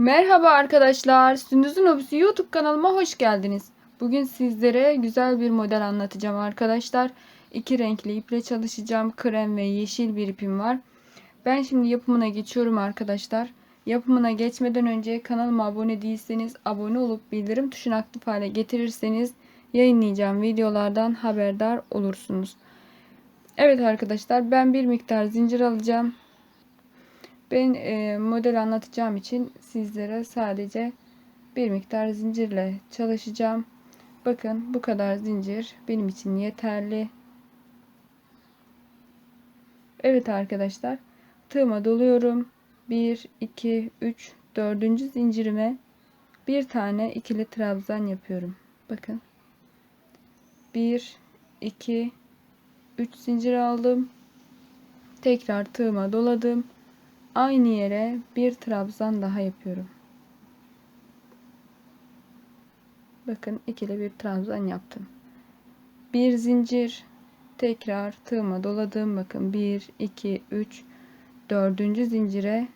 Merhaba arkadaşlar. Sündüz'ün Hobisi YouTube kanalıma hoş geldiniz. Bugün sizlere güzel bir model anlatacağım arkadaşlar. İki renkli iple çalışacağım. Krem ve yeşil bir ipim var. Ben şimdi yapımına geçiyorum arkadaşlar. Yapımına geçmeden önce kanalıma abone değilseniz abone olup bildirim tuşunu aktif hale getirirseniz yayınlayacağım videolardan haberdar olursunuz. Evet arkadaşlar ben bir miktar zincir alacağım. Ben e, model anlatacağım için sizlere sadece bir miktar zincirle çalışacağım. Bakın bu kadar zincir benim için yeterli. Evet arkadaşlar tığıma doluyorum. 1, 2, 3, 4. zincirime bir tane ikili trabzan yapıyorum. Bakın. 1, 2, 3 zincir aldım. Tekrar tığıma doladım aynı yere bir trabzan daha yapıyorum. Bakın ikili bir trabzan yaptım. Bir zincir tekrar tığıma doladım. Bakın 1 2 3 dördüncü zincire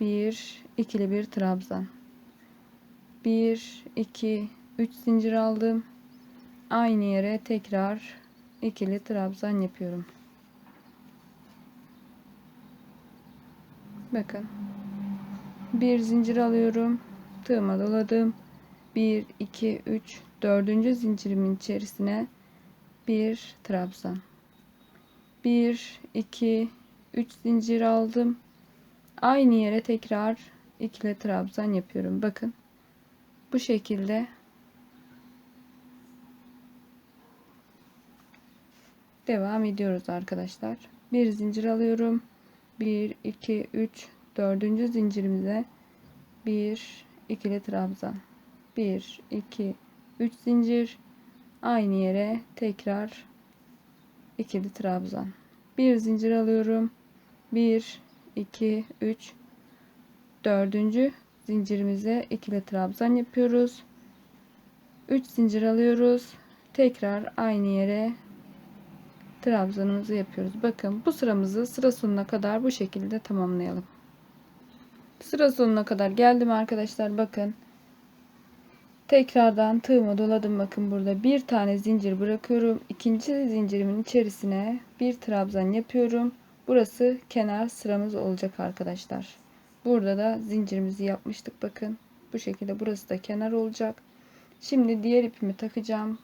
bir ikili bir trabzan. 1 2 3 zincir aldım. Aynı yere tekrar ikili trabzan yapıyorum. Bakın. Bir zincir alıyorum. Tığıma doladım. 1 2 3 4. zincirimin içerisine bir trabzan. 1 2 3 zincir aldım. Aynı yere tekrar ikili trabzan yapıyorum. Bakın. Bu şekilde devam ediyoruz arkadaşlar. Bir zincir alıyorum. 1 2 3 dördüncü zincirimize. Bir ikili trabzan. 1 2 3 zincir. Aynı yere tekrar ikili trabzan. Bir zincir alıyorum. 1 2 3 dördüncü zincirimize ikili trabzan yapıyoruz. 3 zincir alıyoruz. Tekrar aynı yere trabzanımızı yapıyoruz. Bakın bu sıramızı sıra sonuna kadar bu şekilde tamamlayalım. Sıra sonuna kadar geldim arkadaşlar. Bakın. Tekrardan tığımı doladım. Bakın burada bir tane zincir bırakıyorum. İkinci zincirimin içerisine bir trabzan yapıyorum. Burası kenar sıramız olacak arkadaşlar. Burada da zincirimizi yapmıştık. Bakın. Bu şekilde burası da kenar olacak. Şimdi diğer ipimi takacağım.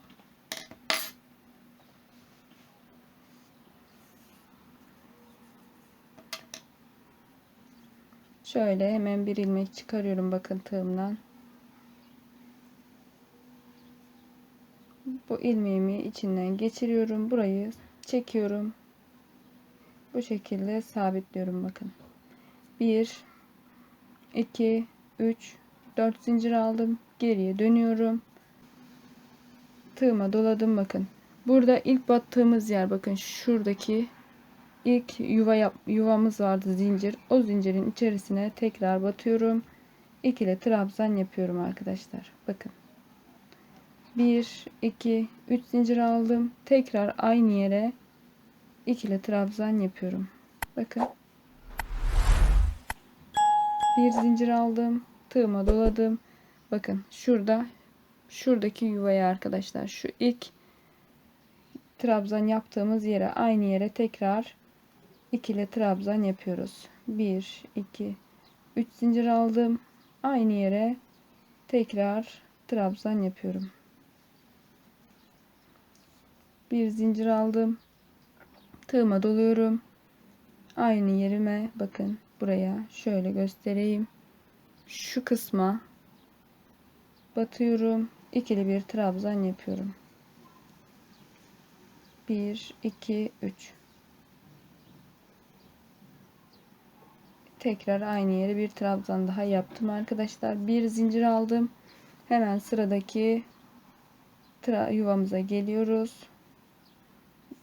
Şöyle hemen bir ilmek çıkarıyorum bakın tığımdan. Bu ilmeğimi içinden geçiriyorum. Burayı çekiyorum. Bu şekilde sabitliyorum bakın. 1 2 3 4 zincir aldım. Geriye dönüyorum. Tığıma doladım bakın. Burada ilk battığımız yer bakın şuradaki ilk yuva yap, yuvamız vardı zincir. O zincirin içerisine tekrar batıyorum. İkili trabzan yapıyorum arkadaşlar. Bakın. 1 2 3 zincir aldım. Tekrar aynı yere ikili trabzan yapıyorum. Bakın. Bir zincir aldım. Tığıma doladım. Bakın şurada şuradaki yuvaya arkadaşlar şu ilk trabzan yaptığımız yere aynı yere tekrar ikili trabzan yapıyoruz. 1 2 3 zincir aldım. Aynı yere tekrar trabzan yapıyorum. Bir zincir aldım. Tığıma doluyorum. Aynı yerime bakın buraya şöyle göstereyim. Şu kısma batıyorum. İkili bir trabzan yapıyorum. 1 2 3 tekrar aynı yere bir trabzan daha yaptım arkadaşlar. Bir zincir aldım. Hemen sıradaki yuvamıza geliyoruz.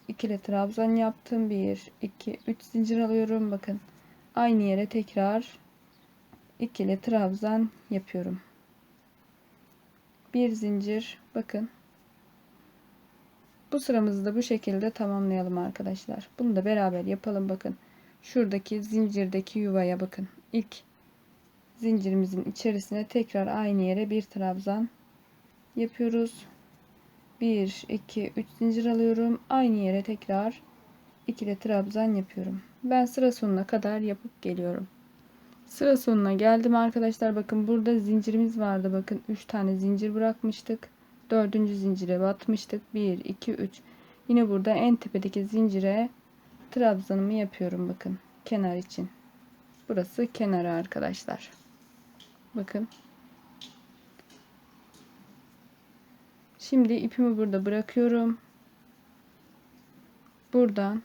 İkili trabzan yaptım. 1 2 3 zincir alıyorum. Bakın aynı yere tekrar ikili trabzan yapıyorum. Bir zincir bakın. Bu sıramızı da bu şekilde tamamlayalım arkadaşlar. Bunu da beraber yapalım bakın şuradaki zincirdeki yuvaya bakın. İlk zincirimizin içerisine tekrar aynı yere bir trabzan yapıyoruz. 1 2 3 zincir alıyorum. Aynı yere tekrar ikili trabzan yapıyorum. Ben sıra sonuna kadar yapıp geliyorum. Sıra sonuna geldim arkadaşlar. Bakın burada zincirimiz vardı. Bakın 3 tane zincir bırakmıştık. 4. zincire batmıştık. 1 2 3. Yine burada en tepedeki zincire trabzanımı yapıyorum bakın. Kenar için. Burası kenarı arkadaşlar. Bakın. Şimdi ipimi burada bırakıyorum. Buradan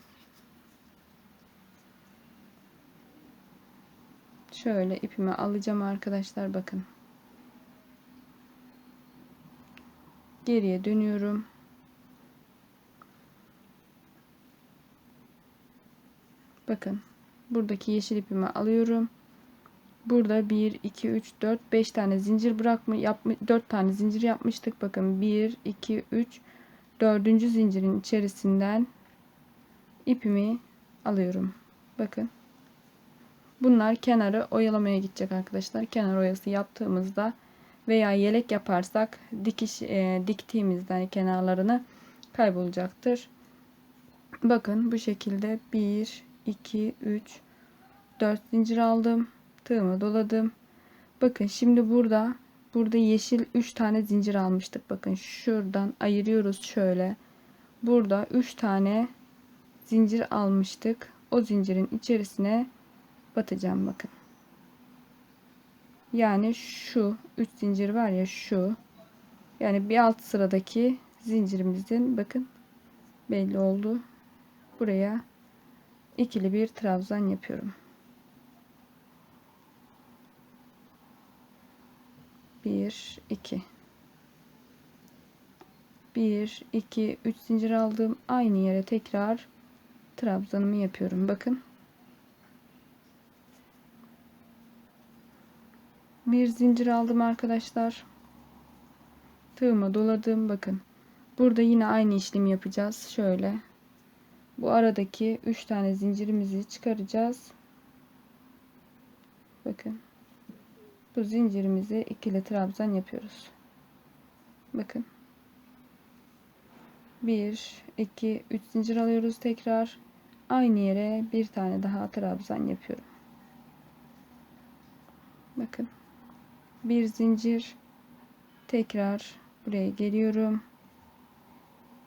şöyle ipimi alacağım arkadaşlar bakın. Geriye dönüyorum. Bakın buradaki yeşil ipimi alıyorum. Burada 1 2 3 4 5 tane zincir bırakma yapma 4 tane zincir yapmıştık. Bakın 1 2 3 4. zincirin içerisinden ipimi alıyorum. Bakın. Bunlar kenarı oyalamaya gidecek arkadaşlar. Kenar oyası yaptığımızda veya yelek yaparsak dikiş e, diktiğimizden kenarlarını kaybolacaktır. Bakın bu şekilde 1 2 3 4 zincir aldım. Tığımı doladım. Bakın şimdi burada burada yeşil 3 tane zincir almıştık. Bakın şuradan ayırıyoruz şöyle. Burada 3 tane zincir almıştık. O zincirin içerisine batacağım bakın. Yani şu 3 zincir var ya şu. Yani bir alt sıradaki zincirimizin bakın belli oldu. Buraya ikili bir trabzan yapıyorum. 1 2 1 2 3 zincir aldım. Aynı yere tekrar trabzanımı yapıyorum. Bakın. Bir zincir aldım arkadaşlar. Tığıma doladım. Bakın. Burada yine aynı işlemi yapacağız. Şöyle. Bu aradaki 3 tane zincirimizi çıkaracağız. Bakın. Bu zincirimizi ikili trabzan yapıyoruz. Bakın. 1 2 3 zincir alıyoruz tekrar. Aynı yere bir tane daha trabzan yapıyorum. Bakın. Bir zincir tekrar buraya geliyorum.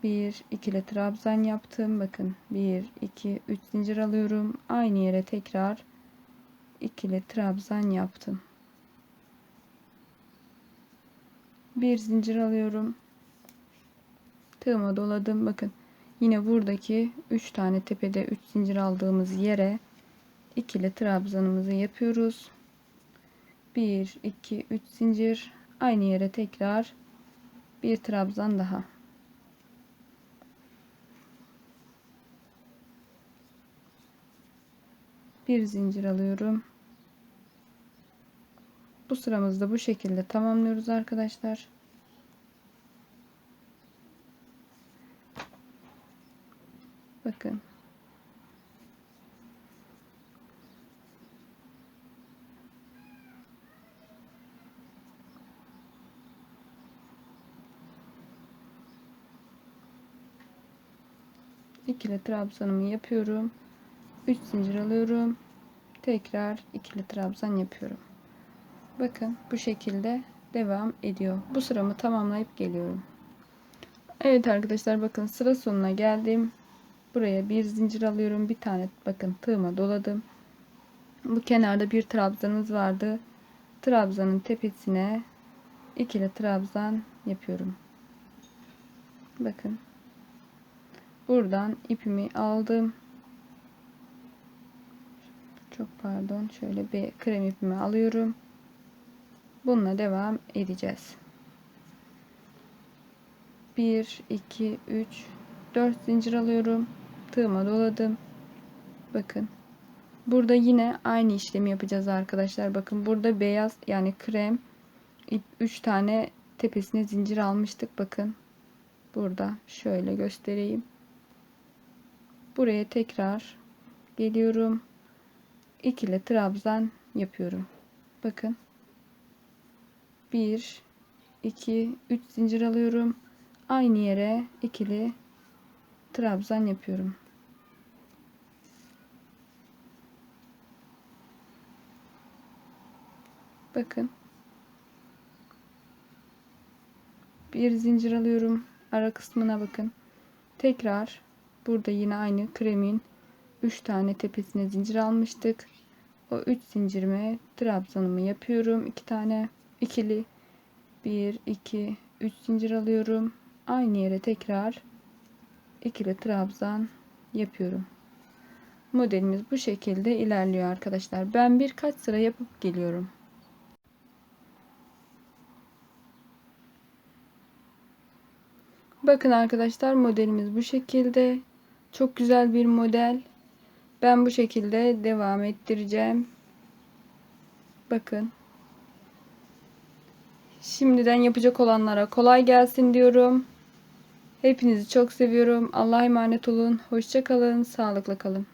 1 ikili trabzan yaptım. Bakın 1 2 3 zincir alıyorum. Aynı yere tekrar ikili trabzan yaptım. Bir zincir alıyorum. Tığıma doladım. Bakın yine buradaki 3 tane tepede 3 zincir aldığımız yere ikili trabzanımızı yapıyoruz. 1 2 3 zincir aynı yere tekrar bir trabzan daha. Bir zincir alıyorum. Bu sıramızda bu şekilde tamamlıyoruz arkadaşlar. Bakın. ikili trabzanımı yapıyorum. 3 zincir alıyorum. Tekrar ikili trabzan yapıyorum. Bakın bu şekilde devam ediyor. Bu sıramı tamamlayıp geliyorum. Evet arkadaşlar bakın sıra sonuna geldim. Buraya bir zincir alıyorum. Bir tane bakın tığıma doladım. Bu kenarda bir trabzanımız vardı. Trabzanın tepesine ikili trabzan yapıyorum. Bakın. Buradan ipimi aldım. Çok pardon. Şöyle bir krem ipimi alıyorum. Bununla devam edeceğiz. 1 2 3 4 zincir alıyorum. Tığıma doladım. Bakın. Burada yine aynı işlemi yapacağız arkadaşlar. Bakın burada beyaz yani krem 3 tane tepesine zincir almıştık. Bakın. Burada şöyle göstereyim. Buraya tekrar geliyorum. İkili trabzan yapıyorum. Bakın. 1 2 3 zincir alıyorum. Aynı yere ikili trabzan yapıyorum. Bakın. Bir zincir alıyorum. Ara kısmına bakın. Tekrar burada yine aynı kremin 3 tane tepesine zincir almıştık. O 3 zincirime trabzanımı yapıyorum. 2 tane ikili 1 2 3 zincir alıyorum. Aynı yere tekrar ikili trabzan yapıyorum. Modelimiz bu şekilde ilerliyor arkadaşlar. Ben birkaç sıra yapıp geliyorum. Bakın arkadaşlar modelimiz bu şekilde. Çok güzel bir model. Ben bu şekilde devam ettireceğim. Bakın. Şimdiden yapacak olanlara kolay gelsin diyorum. Hepinizi çok seviyorum. Allah'a emanet olun. Hoşça kalın. Sağlıkla kalın.